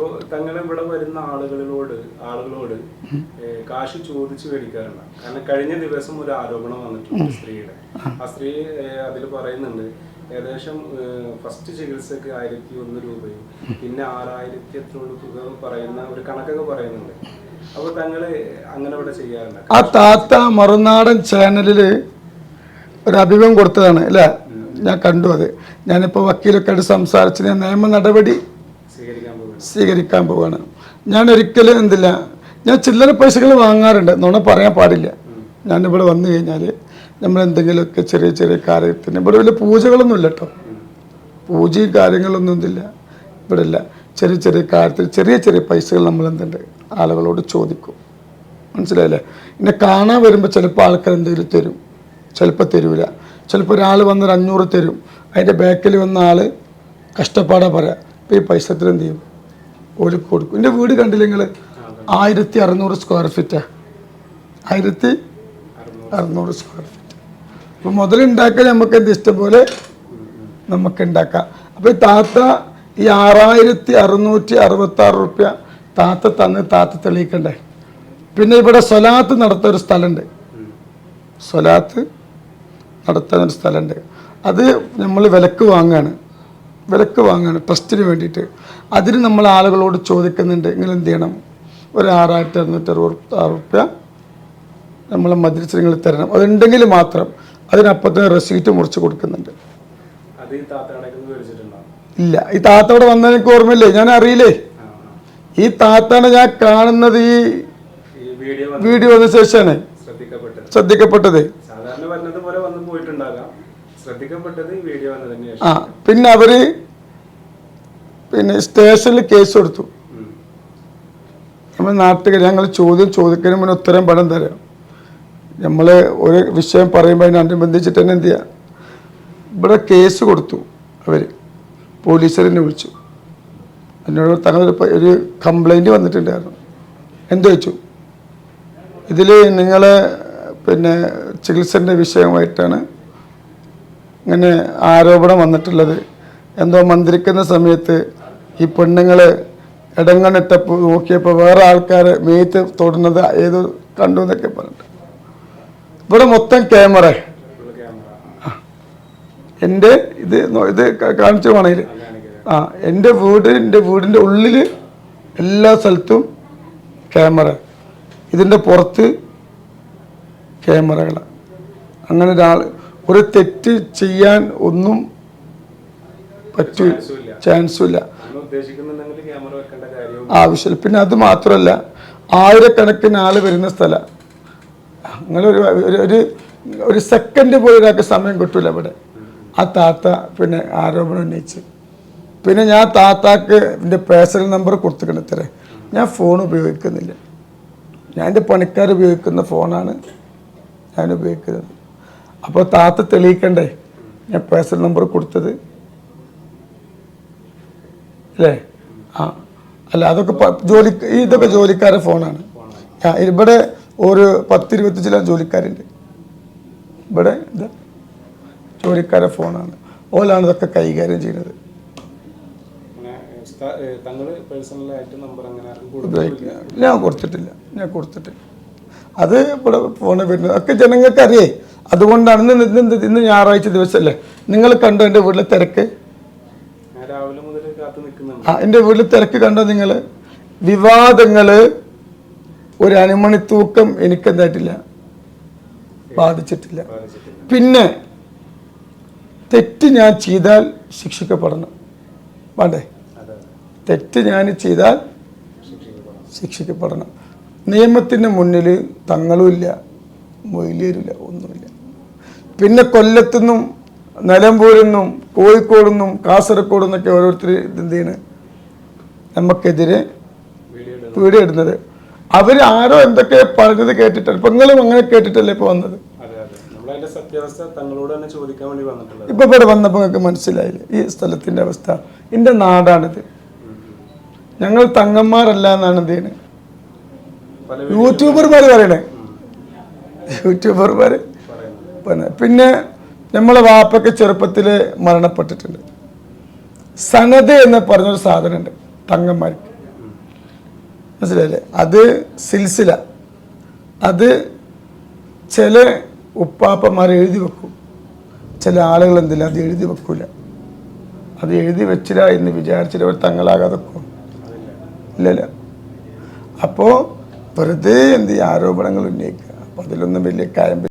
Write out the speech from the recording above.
അപ്പൊ തങ്ങൾ ഇവിടെ വരുന്ന ആളുകളിലോട് ആളുകളോട് കാശ് ചോദിച്ചു മേടിക്കാറുണ്ട് കാരണം കഴിഞ്ഞ ദിവസം ഒരു ആരോപണം വന്നിട്ടുണ്ട് സ്ത്രീയുടെ. ആ സ്ത്രീ അതിൽ പറയുന്നുണ്ട് ഏകദേശം ഫസ്റ്റ് ചികിത്സക്ക് ആയിരത്തി ഒന്ന് രൂപയും പിന്നെ ആറായിരത്തി എത്രയുള്ള തുക പറയുന്ന ഒരു കണക്കൊക്കെ പറയുന്നുണ്ട്. അപ്പൊ തങ്ങൾ അങ്ങനെ ഇവിടെ ചെയ്യാറുണ്ട്. ആ താത്ത മറുനാടൻ ചാനലിൽ ഒരു അഭിമുഖം കൊടുത്തതാണ് അല്ലേ? ഞാൻ കണ്ടു അത്. ഞാനിപ്പോൾ വക്കീലൊക്കെ ആയിട്ട് സംസാരിച്ച് ഞാൻ നിയമ നടപടി സ്വീകരിക്കാൻ പോവാണ്. ഞാൻ ഒരിക്കലും എന്തില്ല ഞാൻ ചില്ലറ പൈസകൾ വാങ്ങാറുണ്ട്. നുണ പറയാൻ പാടില്ല. ഞാനിവിടെ വന്നു കഴിഞ്ഞാൽ നമ്മൾ എന്തെങ്കിലുമൊക്കെ ചെറിയ ചെറിയ കാര്യത്തിന് ഇവിടെ വലിയ പൂജകളൊന്നും ഇല്ല കേട്ടോ പൂജയും കാര്യങ്ങളൊന്നും ഇതില്ല. ഇവിടെ ഇല്ല ചെറിയ ചെറിയ കാര്യത്തിൽ ചെറിയ ചെറിയ പൈസകൾ നമ്മൾ എന്തുണ്ട് ആളുകളോട് ചോദിക്കും. മനസ്സിലായില്ലേ? എന്നെ കാണാൻ വരുമ്പോൾ ചിലപ്പോൾ ആൾക്കാർ എന്തെങ്കിലും തരും. ചിലപ്പോൾ തരൂല. ചിലപ്പോൾ ഒരാൾ വന്നൊരു അഞ്ഞൂറ് തരും. അതിന്റെ ബാക്കിൽ വന്ന ആൾ കഷ്ടപ്പാടാ പറയാം. അപ്പോൾ ഈ പൈസ എന്ത് ചെയ്യും ഒരു കൊടുക്കും. എന്റെ വീട് കണ്ടില്ല നിങ്ങൾ ആയിരത്തി അറുന്നൂറ് സ്ക്വയർ ഫീറ്റാ ആയിരത്തി അറുന്നൂറ് സ്ക്വയർ ഫീറ്റ് അപ്പോൾ മുതലുണ്ടാക്കാൻ നമുക്ക് എന്ത് ഇഷ്ടംപോലെ നമുക്ക് ഉണ്ടാക്കാം അപ്പോൾ താത്ത ഈ ആറായിരത്തി അറുന്നൂറ്റി അറുപത്തി ആറ് റുപ്യ താത്ത തന്ന് താത്ത തെളിയിക്കണ്ടേ? പിന്നെ ഇവിടെ സ്വലാത്ത് നടത്തുന്ന ഒരു സ്ഥലമുണ്ട് സ്വലാത്ത് നടത്തുന്ന ഒരു സ്ഥലമുണ്ട് അത് നമ്മൾ വിലക്ക് വാങ്ങുകയാണ് വിലക്ക് വാങ്ങുകയാണ് ട്രസ്റ്റിന് വേണ്ടിയിട്ട്. അതിന് നമ്മൾ ആളുകളോട് ചോദിക്കുന്നുണ്ട് നിങ്ങൾ എന്ത് ചെയ്യണം? ഒരു ആറായിരത്തി അറുന്നൂറ്റി അറുപത്തി ആറ് റുപ്യ നമ്മളെ മദ്രസ നിങ്ങൾ തരണം. അതുണ്ടെങ്കിൽ മാത്രം അതിനപ്പത്തിന് റെസീറ്റ് മുറിച്ച് കൊടുക്കുന്നുണ്ട്. ഇല്ല. ഈ താത്ത അവിടെ വന്നത് എനിക്ക് ഓർമ്മയില്ലേ? ഞാൻ അറിയില്ലേ. ഈ താത്താണ് ഞാൻ കാണുന്നത് ഈ വീഡിയോ വന്ന ശേഷമാണ്. ശ്രദ്ധിക്കപ്പെട്ടത് ശ്രദ്ധിക്കപ്പെട്ടത് സാധാരണ വരുന്നത് പോലെ വന്ന് പോയിട്ടുണ്ടാകാം ശ്രദ്ധിക്കപ്പെട്ടത് ഈ വീഡിയോ വന്നതിന് ശേഷം ആ പിന്നെ അവർ പിന്നെ സ്റ്റേഷനിൽ കേസ് കൊടുത്തു. നമ്മൾ നാട്ടുകാർ ഞങ്ങൾ ചോദ്യം ചോദിക്കുന്നതിന് മുന്നേ ഉത്തരം പടം തരാം. നമ്മൾ ഒരു വിഷയം പറയുമ്പോൾ അതിനനുബന്ധിച്ചിട്ട് തന്നെ എന്ത് ചെയ്യുക ഇവിടെ കേസ് കൊടുത്തു അവർ പോലീസിനെ വിളിച്ചു. എന്നോട് തങ്ങളൊരു ഒരു കംപ്ലൈന്റ് വന്നിട്ടുണ്ടായിരുന്നു. എന്ത് വെച്ചു ഇതിൽ നിങ്ങൾ പിന്നെ ചികിത്സന്റെ വിഷയമായിട്ടാണ് ഇങ്ങനെ ആരോപണം വന്നിട്ടുള്ളത്. എന്തോ മന്ത്രിക്കുന്ന സമയത്ത് ഈ പെണ്ണുങ്ങൾ ഇടങ്ങണിട്ടപ്പോൾ നോക്കിയപ്പോൾ വേറെ ആൾക്കാർ മേത്ത് തൊടുന്നത് ഏതോ കണ്ടു എന്നൊക്കെ പറഞ്ഞിട്ട്. ഇവിടെ മൊത്തം ക്യാമറ. എന്റെ ഇത് ഇത് കാണിച്ചു വേണമെങ്കിൽ ആ എന്റെ വീട് എന്റെ വീടിന്റെ ഉള്ളിൽ എല്ലാ സ്ഥലത്തും ക്യാമറ. ഇതിന്റെ പുറത്ത് ക്യാമറകളാണ് അങ്ങനെ ഒരാൾ ഒരു തെറ്റ് ചെയ്യാൻ ഒന്നും പറ്റൂ ചാൻസും ഇല്ല ആവശ്യമില്ല. പിന്നെ അത് മാത്രമല്ല ആയിരക്കണക്കിന് ആൾ വരുന്ന സ്ഥലം. അങ്ങനെ ഒരു ഒരു- ഒരു സെക്കൻഡ് പോലും ഒരാൾക്ക് സമയം കിട്ടൂല അവിടെ ആ താത്ത പിന്നെ ആരോപണം ഉന്നയിച്ച്. പിന്നെ ഞാൻ താത്താക്ക് എന്റെ പേഴ്സണൽ നമ്പർ കൊടുത്തിട്ടുണ്ട് ഇത്രേ. ഞാൻ ഫോൺ ഉപയോഗിക്കുന്നില്ല. ഞാൻ എന്റെ പണിക്കാർ ഉപയോഗിക്കുന്ന ഫോണാണ് ഞാൻ ഉപയോഗിക്കുന്നത്. അപ്പോൾ താത്ത തെളിയിക്കണ്ടേ? ഞാൻ പേഴ്സണൽ നമ്പർ കൊടുത്തത്. അല്ലേ? ആ അല്ല അതൊക്കെ ജോലി ഇതൊക്കെ ജോലിക്കാരുടെ ഫോണാണ്. ആ ഇവിടെ ഒരു പത്തിരുപത്തി ചില ജോലിക്കാരുണ്ട്. ഇവിടെ ഇത് ജോലിക്കാരുടെ ഫോണാണ്. ഓലാണ് ഇതൊക്കെ കൈകാര്യം ചെയ്യുന്നത്. ഞാൻ കൊടുത്തിട്ടില്ല. ഞാൻ കൊടുത്തിട്ടില്ല. അത് ഇവിടെ ഫോണ് വരുന്നത്. ഒക്കെ ജനങ്ങൾക്ക് അറിയേ അതുകൊണ്ടാണ് ഇന്ന് ഇന്ന് ഇന്ന് ഞായറാഴ്ച ദിവസമല്ലേ നിങ്ങൾ കണ്ടോ എന്റെ വീട്ടിലെ തിരക്ക്? ആ എന്റെ വീട്ടിൽ തിരക്ക് കണ്ടോ നിങ്ങൾ? വിവാദങ്ങൾ ഒരു അനുമണിത്തൂക്കം തൂക്കം എനിക്കെന്തായിട്ടില്ല ബാധിച്ചിട്ടില്ല. പിന്നെ തെറ്റ് ഞാൻ ചെയ്താൽ ശിക്ഷിക്കപ്പെടണം. വേണ്ടേ? തെറ്റ് ഞാൻ ചെയ്താൽ ശിക്ഷിക്കപ്പെടണം. നിയമത്തിന്റെ മുന്നിൽ തങ്ങളുമില്ല മൊയിലേരില്ല ഒന്നുമില്ല. പിന്നെ കൊല്ലത്തുനിന്നും നിലമ്പൂരിൽ നിന്നും കോഴിക്കോട് നിന്നും കാസർഗോഡ് നിന്നൊക്കെ ഓരോരുത്തർ എന്ത് ചെയ്യണ് നമുക്കെതിരെ വീഡിയോ ഇടുന്നത് അവർ ആരോ എന്തൊക്കെ പറഞ്ഞത് കേട്ടിട്ടാണ്. ഇപ്പം നിങ്ങളും അങ്ങനെ കേട്ടിട്ടല്ലേ ഇപ്പോൾ വന്നത്? ഇപ്പം ഇവിടെ വന്നപ്പോൾ നിങ്ങൾക്ക് മനസ്സിലായില്ലേ? ഈ സ്ഥലത്തിന്റെ അവസ്ഥ. എന്റെ നാടാണിത്. ഞങ്ങൾ തങ്ങന്മാരല്ല എന്നാണ് എന്ത് യൂട്യൂബർമാര് യൂട്യൂബർമാർ പറയണേ. യൂട്യൂബർമാർ പറയുന്നത് പിന്നെ പിന്നെ നമ്മളെ വാപ്പൊക്കെ ചെറുപ്പത്തിൽ മരണപ്പെട്ടിട്ടുണ്ട്. സനത് എന്ന് പറഞ്ഞൊരു സാധനമുണ്ട് തങ്ങന്മാർക്ക്. മനസ്സിലായില്ലേ? അത് സിൽസില. അത് ചില ഉപ്പാപ്പന്മാർ എഴുതി വെക്കും. ചില ആളുകൾ എന്തില്ല അത് എഴുതി വെക്കൂല. അത് എഴുതി വെച്ചില്ല എന്ന് വിചാരിച്ചിട്ട് അവർ തങ്ങളാകാതെ വെക്കും ഇല്ലല്ല. അപ്പോൾ വെറുതെ എന്ത് ആരോപണങ്ങൾ ഉന്നയിക്കുക. അപ്പോൾ അതിലൊന്നും വലിയ കാര്യം